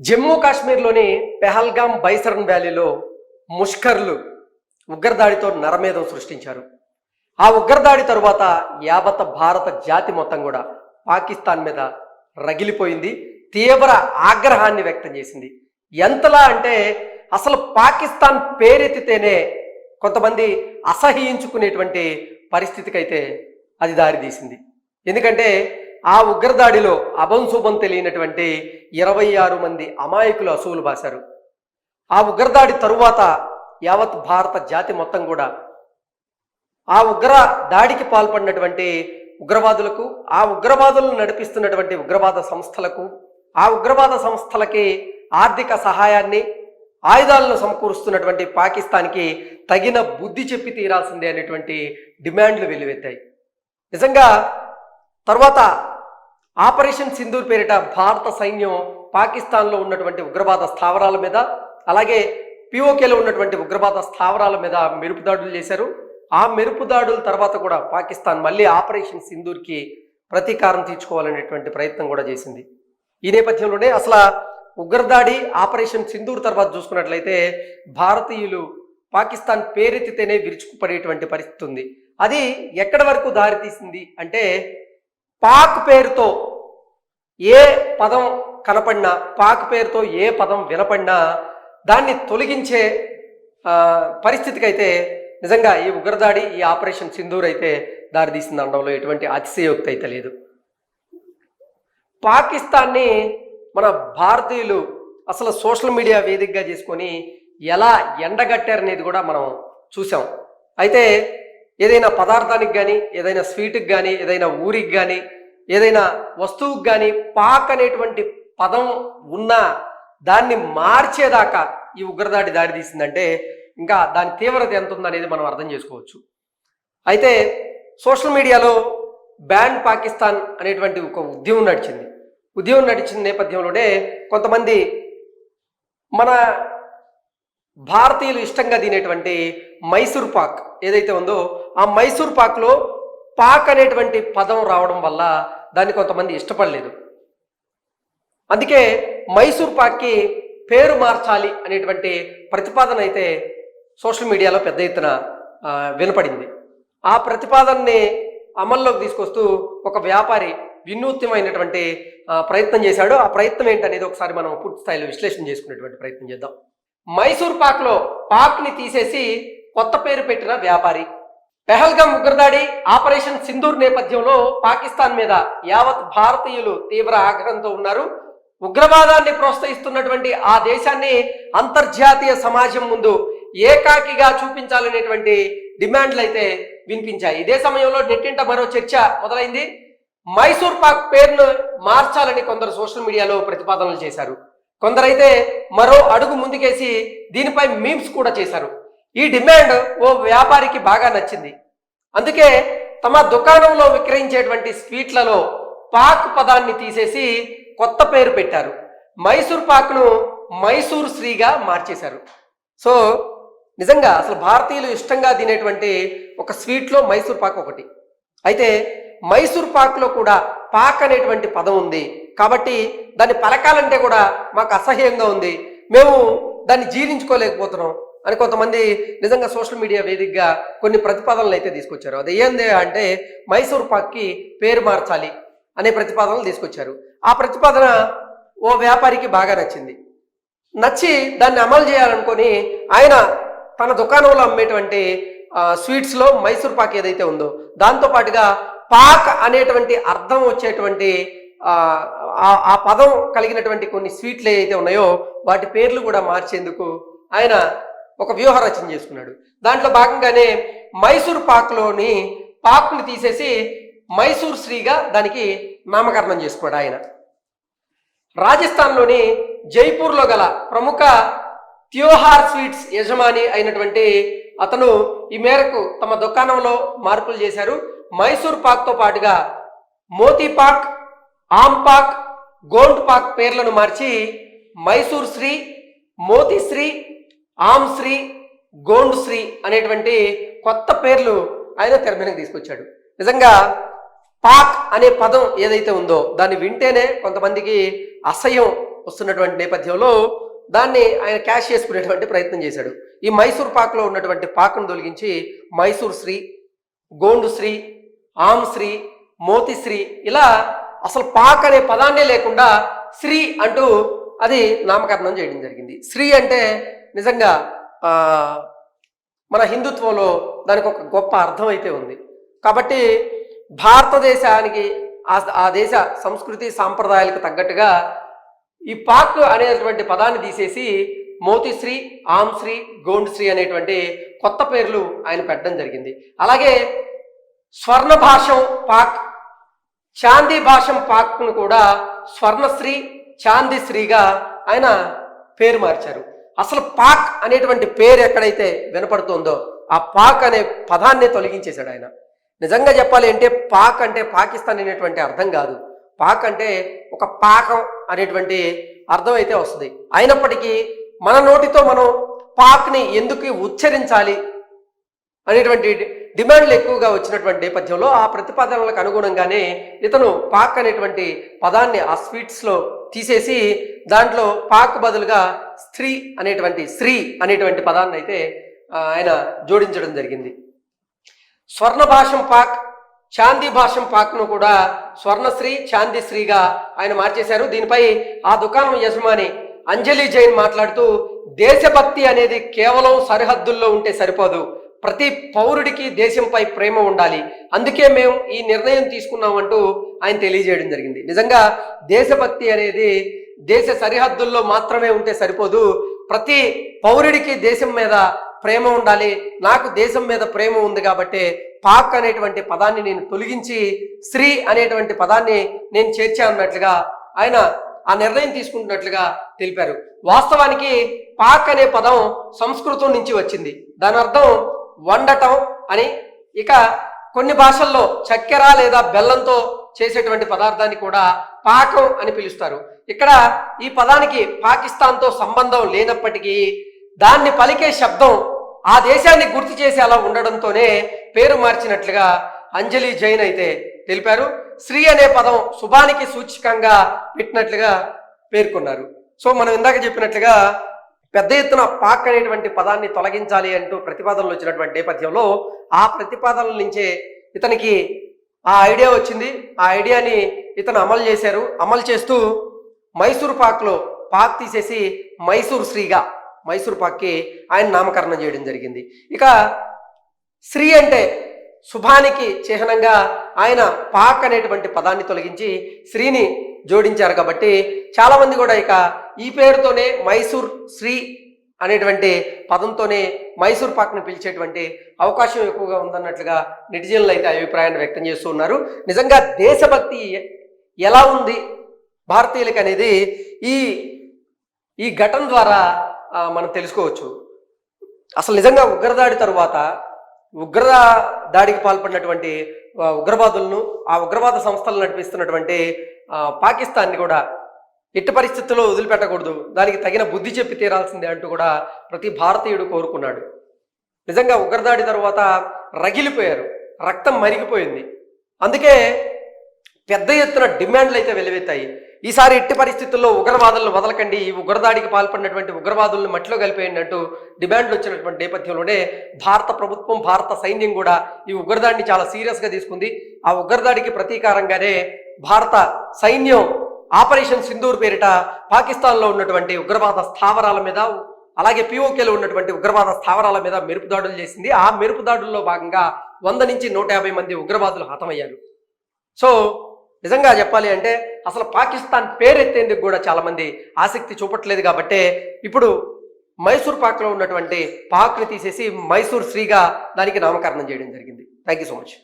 జమ్మూ కాశ్మీర్లోని పెహల్గాం బైసరన్ వ్యాలీలో ముష్కర్లు ఉగ్రదాడితో నరమేధం సృష్టించారు. ఆ ఉగ్రదాడి తరువాత యావత్ భారత జాతి మొత్తం కూడా పాకిస్తాన్ మీద రగిలిపోయింది తీవ్ర ఆగ్రహాన్ని వ్యక్తం చేసింది. ఎంతలా అంటే అసలు పాకిస్తాన్ పేరెత్తితేనే కొంతమంది అసహ్యించుకునేటువంటి పరిస్థితికైతే అది దారితీసింది. ఎందుకంటే ఆ ఉగ్రదాడిలో అభం శుభం తెలియనటువంటి ఇరవై ఆరు మంది అమాయకులు అసువులు బాశారు. ఆ ఉగ్రదాడి తరువాత యావత్ భారత జాతి మొత్తం కూడా ఆ ఉగ్ర దాడికి పాల్పడినటువంటి ఉగ్రవాదులకు ఆ ఉగ్రవాదులను నడిపిస్తున్నటువంటి ఉగ్రవాద సంస్థలకు ఆ ఉగ్రవాద సంస్థలకి ఆర్థిక సహాయాన్ని ఆయుధాలను సమకూరుస్తున్నటువంటి పాకిస్తాన్కి తగిన బుద్ధి చెప్పి తీరాల్సిందే అనేటువంటి డిమాండ్లు వెల్లువెత్తాయి. నిజంగా తర్వాత ఆపరేషన్ సింధూర్ పేరిట భారత సైన్యం పాకిస్తాన్లో ఉన్నటువంటి ఉగ్రవాద స్థావరాల మీద అలాగే పిఓకేలో ఉన్నటువంటి ఉగ్రవాద స్థావరాల మీద మెరుపు దాడులు చేశారు. ఆ మెరుపు దాడుల తర్వాత కూడా పాకిస్తాన్ మళ్ళీ ఆపరేషన్ సింధూర్కి ప్రతీకారం తీర్చుకోవాలనేటువంటి ప్రయత్నం కూడా చేసింది. ఈ నేపథ్యంలోనే అసలు ఉగ్రదాడి ఆపరేషన్ సింధూర్ తర్వాత చూసుకున్నట్లయితే భారతీయులు పాకిస్తాన్ పేరెత్తితేనే విరుచుకుపడేటువంటి పరిస్థితి ఉంది. అది ఎక్కడి వరకు దారితీసింది అంటే పాక్ పేరుతో ఏ పదం కనపడినా పాక్ పేరుతో ఏ పదం వినపడినా దాన్ని తొలగించే పరిస్థితికి పరిస్థితికైతే నిజంగా ఈ ఉగ్రదాడి ఈ ఆపరేషన్ సింధూర్ అయితే దారితీసింది అనడంలో ఎటువంటి అతిశయోక్తి అయితే లేదు. పాకిస్తాన్ని మన భారతీయులు అసలు సోషల్ మీడియా వేదికగా చేసుకొని ఎలా ఎండగట్టారనేది కూడా మనం చూసాం అయితే ఏదైనా పదార్థానికి కానీ ఏదైనా స్వీట్కి కానీ ఏదైనా ఊరికి కానీ ఏదైనా వస్తువుకి కానీ పాక్ అనేటువంటి పదం ఉన్నా దాన్ని మార్చేదాకా ఈ ఉగ్రదాడి దారి తీసిందంటే ఇంకా దాని తీవ్రత ఎంత ఉందనేది మనం అర్థం చేసుకోవచ్చు. అయితే సోషల్ మీడియాలో బ్యాన్ పాకిస్తాన్ అనేటువంటి ఒక ఉద్యమం నడిచింది. ఉద్యమం నడిచిన నేపథ్యంలోనే కొంతమంది మన భారతీయులు ఇష్టంగా తినేటువంటి మైసూర్ పాక్ ఏదైతే ఉందో ఆ మైసూర్ పాక్లో పాక్ అనేటువంటి పదం రావడం వల్ల దాన్ని కొంతమంది ఇష్టపడలేదు. అందుకే మైసూర్ పాక్కి పేరు మార్చాలి అనేటువంటి ప్రతిపాదన అయితే సోషల్ మీడియాలో పెద్ద ఎత్తున వినపడింది. ఆ ప్రతిపాదనని అమల్లోకి తీసుకొస్తూ ఒక వ్యాపారి వినూత్యమైనటువంటి ప్రయత్నం చేశాడు. ఆ ప్రయత్నం ఏంటనేది ఒకసారి మనం పూర్తి స్థాయిలో విశ్లేషణ చేసుకునేటువంటి ప్రయత్నం చేద్దాం. మైసూర్ పాక్లో పాక్ని తీసేసి కొత్త పేరు పెట్టిన వ్యాపారి. పెహల్గం ఉగ్రదాడి ఆపరేషన్ సింధూర్ నేపథ్యంలో పాకిస్తాన్ మీద యావత్ భారతీయులు తీవ్ర ఆగ్రహంతో ఉన్నారు. ఉగ్రవాదాన్ని ప్రోత్సహిస్తున్నటువంటి ఆ దేశాన్ని అంతర్జాతీయ సమాజం ముందు ఏకాకిగా చూపించాలనేటువంటి డిమాండ్లు అయితే వినిపించాయి. ఇదే సమయంలో నెట్టింట మరో చర్చ మొదలైంది. మైసూర్ పాక్ పేరును మార్చాలని కొందరు సోషల్ మీడియాలో ప్రతిపాదనలు చేశారు. కొందరైతే మరో అడుగు ముందుకేసి దీనిపై మీమ్స్ కూడా చేశారు. ఈ డిమాండ్ ఓ వ్యాపారికి బాగా నచ్చింది. అందుకే తమ దుకాణంలో విక్రయించేటువంటి స్వీట్లలో పాక్ పదాన్ని తీసేసి కొత్త పేరు పెట్టారు. మైసూర్ పాక్ను మైసూర్ శ్రీగా మార్చేశారు. సో నిజంగా అసలు భారతీయులు ఇష్టంగా తినేటువంటి ఒక స్వీట్లో మైసూర్ పాక్ ఒకటి. అయితే మైసూర్ పాక్లో కూడా పాక్ అనేటువంటి పదం ఉంది. కాబట్టి దాన్ని పలకాలంటే కూడా మాకు అసహ్యంగా ఉంది. మేము దాన్ని జీర్ణించుకోలేకపోతున్నాం. అని కొంతమంది నిజంగా సోషల్ మీడియా వేదికగా కొన్ని ప్రతిపాదనలు అయితే తీసుకొచ్చారు. అది ఏంది అంటే మైసూర్ పాక్కి పేరు మార్చాలి అనే ప్రతిపాదనలు తీసుకొచ్చారు. ఆ ప్రతిపాదన ఓ వ్యాపారికి బాగా నచ్చింది. నచ్చి దాన్ని అమలు చేయాలనుకొని ఆయన తన దుకాణంలో అమ్మేటువంటి స్వీట్స్లో మైసూర్ పాక్ ఏదైతే ఉందో దాంతో పాటుగా పాక్ అనేటువంటి అర్థం వచ్చేటువంటి ఆ, ఆ- పదం కలిగినటువంటి కొన్ని స్వీట్లు ఏవైతే ఉన్నాయో వాటి పేర్లు కూడా మార్చేందుకు ఆయన ఒక వ్యూహ రచన చేసుకున్నాడు. దాంట్లో భాగంగానే మైసూర్ పాక్లోని పాక్ను తీసేసి మైసూర్ శ్రీగా దానికి నామకరణం చేసుకున్నాడు ఆయన. రాజస్థాన్లోని జైపూర్లో గల ప్రముఖ త్యోహార్ స్వీట్స్ యజమాని అయినటువంటి అతను ఈ మేరకు తమ దుకాణంలో మార్పులు చేశారు. మైసూర్ పాక్తో పాటుగా మోతీ పాక్ ఆమ్ పాక్ గోండ్ పాక్ పేర్లను మార్చి మైసూర్ శ్రీ మోతీశ్రీ ఆమ్శ్రీ గోండ్ శ్రీ అనేటువంటి కొత్త పేర్లు ఆయన తెర మీదకి తీసుకొచ్చాడు. నిజంగా పాక్ అనే పదం ఏదైతే ఉందో దాన్ని వింటేనే కొంతమందికి అసహ్యం వస్తున్నటువంటి నేపథ్యంలో దాన్ని ఆయన క్యాష్ చేసుకునేటువంటి ప్రయత్నం చేశాడు. ఈ మైసూర్ పాక్లో ఉన్నటువంటి పాక్ను తొలగించి మైసూర్ శ్రీ గోండు శ్రీ ఆమ్ శ్రీ మోతిశ్రీ ఇలా అసలు పాక్ అనే పదాన్నే లేకుండా శ్రీ అంటూ అది నామకరణం చేయడం జరిగింది. శ్రీ అంటే నిజంగా మన హిందుత్వంలో దానికి ఒక గొప్ప అర్థం అయితే ఉంది. కాబట్టి భారతదేశానికి ఆ- ఆ దేశ సంస్కృతి సాంప్రదాయాలకు తగ్గట్టుగా ఈ పాక్ అనేటువంటి పదాన్ని తీసేసి మోతిశ్రీ ఆమ్శ్రీ గోండ్శ్రీ అనేటువంటి కొత్త పేర్లు ఆయన పెట్టడం జరిగింది. అలాగే స్వర్ణ భాషం పాక్ చాందీ భాషం పాక్ను కూడా స్వర్ణశ్రీ చాందీశ్రీగా ఆయన పేరు మార్చారు. అసలు పాక్ అనేటువంటి పేరు ఎక్కడైతే వినపడుతుందో ఆ పాక్ అనే పదాన్ని తొలగించేశాడు ఆయన. నిజంగా చెప్పాలి అంటే పాక్ అంటే పాకిస్తాన్ అనేటువంటి అర్థం కాదు. పాక్ అంటే ఒక పాకం అనేటువంటి అర్థం అయితే వస్తుంది. అయినప్పటికీ మన నోటితో మనం పాక్ని ఎందుకు ఉచ్చరించాలి అనేటువంటి డిమాండ్లు ఎక్కువగా వచ్చినటువంటి నేపథ్యంలో ఆ ప్రతిపాదనలకు అనుగుణంగానే ఇతను పాక్ అనేటువంటి పదాన్ని ఆ స్వీట్స్లో తీసేసి దాంట్లో పాక్ బదులుగా స్త్రీ అనేటువంటి స్త్రీ అనేటువంటి పదాన్ని అయితే ఆయన జోడించడం జరిగింది. స్వర్ణ భాషం పాక్ చాందీ భాషం పాక్ను కూడా స్వర్ణశ్రీ చాందీశ్రీగా ఆయన మార్చేశారు. దీనిపై ఆ దుకాణం యజమాని అంజలి జైన్ మాట్లాడుతూ దేశభక్తి అనేది కేవలం సరిహద్దుల్లో ఉంటే సరిపోదు. ప్రతి పౌరుడికి దేశంపై ప్రేమ ఉండాలి. అందుకే మేము ఈ నిర్ణయం తీసుకున్నామంటూ ఆయన తెలియజేయడం జరిగింది. నిజంగా దేశభక్తి అనేది దేశ సరిహద్దుల్లో మాత్రమే ఉంటే సరిపోదు. ప్రతి పౌరుడికి దేశం మీద ప్రేమ ఉండాలి. నాకు దేశం మీద ప్రేమ ఉంది కాబట్టి పాక్ అనేటువంటి పదాన్ని నేను తొలగించి స్త్రీ అనేటువంటి పదాన్ని నేను చేర్చానన్నట్లుగా ఆయన ఆ నిర్ణయం తీసుకుంటున్నట్లుగా తెలిపారు. వాస్తవానికి పాక్ అనే పదం సంస్కృతం నుంచి వచ్చింది. దాని అర్థం వండటం అని ఇక కొన్ని భాషల్లో చక్కెర లేదా బెల్లంతో చేసేటువంటి పదార్థాన్ని కూడా పాకం అని పిలుస్తారు. ఇక్కడ ఈ పదానికి పాకిస్తాన్తో సంబంధం లేనప్పటికీ దాన్ని పలికే శబ్దం ఆ దేశాన్ని గుర్తు చేసేలా ఉండడంతోనే పేరు మార్చినట్లుగా అంజలి జైన్ అయితే తెలిపారు. శ్రీ అనే పదం శుభానికి సూచికంగా పెట్టినట్లుగా పేర్కొన్నారు. సో మనం ఇందాక చెప్పినట్లుగా పెద్ద ఎత్తున పాక్ అనేటువంటి పదాన్ని తొలగించాలి అంటూ ప్రతిపాదనలు వచ్చినటువంటి నేపథ్యంలో ఆ ప్రతిపాదనల నుంచే ఇతనికి ఆ ఐడియా వచ్చింది. ఆ ఐడియాని ఇతను అమలు చేశారు. అమలు చేస్తూ మైసూర్ పాక్లో పాక్ తీసేసి మైసూర్ శ్రీగా మైసూర్ పాక్కి ఆయన నామకరణం చేయడం జరిగింది. ఇక శ్రీ అంటే శుభానికి చిహ్నంగా ఆయన పాక్ అనేటువంటి పదాన్ని తొలగించి శ్రీని జోడించారు కాబట్టి చాలా మంది కూడా ఇక ఈ పేరుతోనే మైసూర్ శ్రీ అనేటువంటి పదంతోనే మైసూర్ పాక్ను పిలిచేటువంటి అవకాశం ఎక్కువగా ఉందన్నట్లుగా నెటిజన్లు అయితే అభిప్రాయాన్ని వ్యక్తం చేస్తూ ఉన్నారు. నిజంగా దేశభక్తి ఎలా ఉంది భారతీయులకి అనేది ఈ ఈ ఘటన ద్వారా మనం తెలుసుకోవచ్చు. అసలు నిజంగా ఉగ్రదాడి తరువాత ఉగ్ర దాడికి పాల్పడినటువంటి ఉగ్రవాదులను ఆ ఉగ్రవాద సంస్థలు నడిపిస్తున్నటువంటి పాకిస్తాన్ని కూడా ఎట్టి పరిస్థితుల్లో వదిలిపెట్టకూడదు. దానికి తగిన బుద్ధి చెప్పి తీరాల్సిందే అంటూ కూడా ప్రతి భారతీయుడు కోరుకున్నాడు. నిజంగా ఉగ్రదాడి తర్వాత రగిలిపోయారు. రక్తం మరిగిపోయింది. అందుకే పెద్ద ఎత్తున డిమాండ్లు అయితే వెలువెత్తాయి. ఈసారి ఎట్టి పరిస్థితుల్లో ఉగ్రవాదులను వదలకండి. ఈ ఉగ్రదాడికి పాల్పడినటువంటి ఉగ్రవాదులను మట్టిలో కలిపేయండి అంటూ డిమాండ్లు వచ్చినటువంటి నేపథ్యంలోనే భారత ప్రభుత్వం భారత సైన్యం కూడా ఈ ఉగ్రదాడిని చాలా సీరియస్గా తీసుకుంది. ఆ ఉగ్రదాడికి ప్రతీకారంగానే భారత సైన్యం ఆపరేషన్ సింధూర్ పేరిట పాకిస్తాన్లో ఉన్నటువంటి ఉగ్రవాద స్థావరాల మీద అలాగే పిఓకేలో ఉన్నటువంటి ఉగ్రవాద స్థావరాల మీద మెరుపు దాడులు చేసింది. ఆ మెరుపు దాడుల్లో భాగంగా వంద నుంచి నూట యాభై మంది ఉగ్రవాదులు హతమయ్యారు. సో నిజంగా చెప్పాలి అంటే అసలు పాకిస్తాన్ పేరెత్తేందుకు కూడా చాలా మంది ఆసక్తి చూపట్లేదు కాబట్టే ఇప్పుడు మైసూర్ పాక్లో ఉన్నటువంటి పాక్ని తీసేసి మైసూర్ శ్రీగా దానికి నామకరణం చేయడం జరిగింది. Thank you so much.